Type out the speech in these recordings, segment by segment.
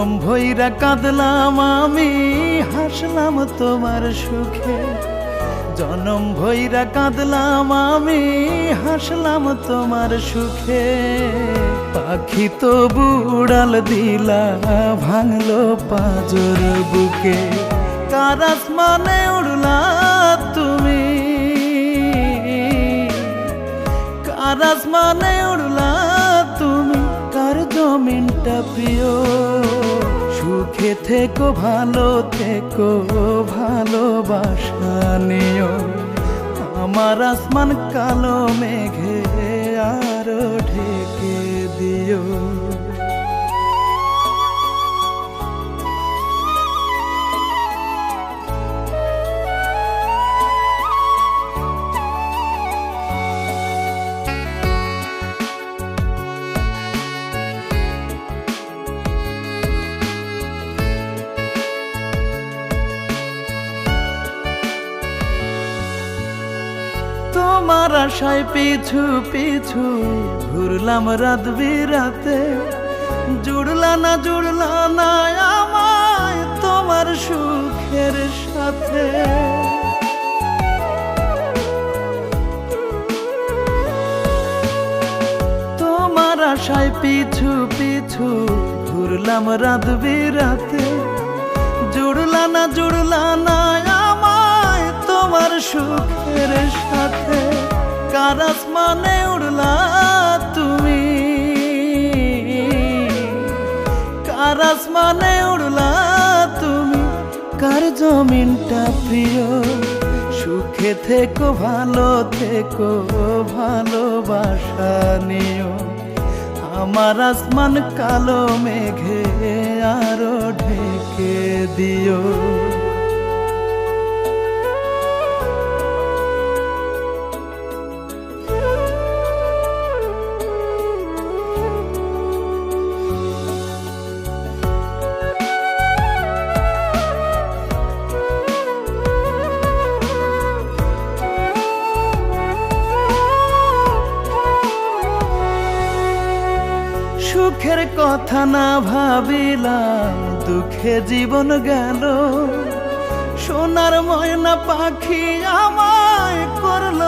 ভৈরা কাঁদলাম আমি, হাসলাম তোমার সুখে। জনম ভৈরা কাঁদলাম আমি, হাসলাম তোমার সুখে। পাখি তো বুড়াল দিলা, ভাঙলো পাজর বুকে। কার আসমানে উড়লা তুমি। কার আসমানে উড়লা জমিনটা প্রিয়। সুখে থেকো ভালো থেকো ভালোবাসা নিও। আমার আসমান কালো মেঘে। তোমার আশায় পিছু পিছু ঘুরলাম রাত বিরাতে। জুড়লা না জুড়লা না আমায় তোমার সুখের সাথে। তোমার আশায় পিছু পিছু ঘুরলাম রাত বিরাতে। জুড়লা না জুড়লা না আমায় তোমার সুখের সাথে। কার আসমানে উড়লা তুমি। কার আসমানে উড়লা তুমি? কার জমিনটা প্রিয়? সুখে থেকো, ভালো থেকো, ভালোবাসা নিও। আমার আসমান কালো মেঘে আরও ঢেকে দিও। কথা না ভাবিলাম, দুঃখে জীবন গেল। সোনার ময়না পাখি আমায় করল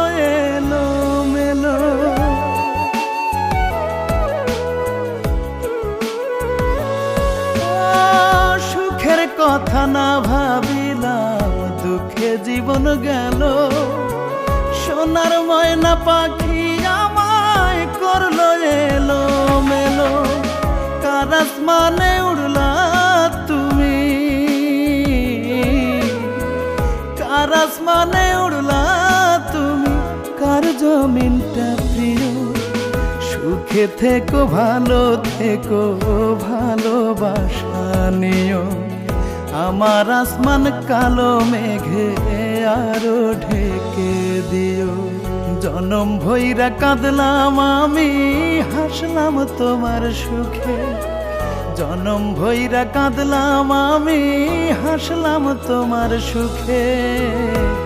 এলো মেলো সুখের কথা না ভাবিলাম, দুঃখে জীবন গেল। সোনার ময়না পাখি আসমানে উড়লা তুমি। কার আসমানে উড়লা তুমি? কার জমিনটা প্রিয়? সুখে থেকো, ভালো থেকো ভালোবাসা নিও। আমার আসমান কালো মেঘে আরও ঢেকে দিও। জনম ভৈরা কাঁদলাম আমি, হাসলাম তোমার সুখে। জনম ভৈরা কাঁদলাম, আমি হাসলাম তোমার সুখে।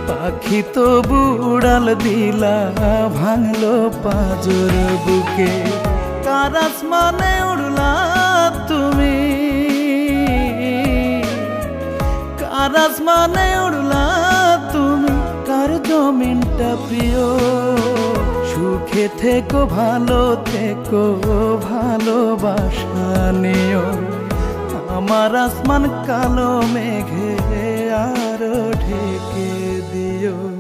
পাখি তো বুড়াল দিলা, ভাঙলো পাজর বুকে। কার আসমানে উড়লা তুমি। কার আসমানে উড়লা তুমি, কার জমিনটা প্রিয়? থেকো ভালো থেকো ভালোবাসা নিও। আমার আসমান কালো মেঘে আরও ঢেকে দিও।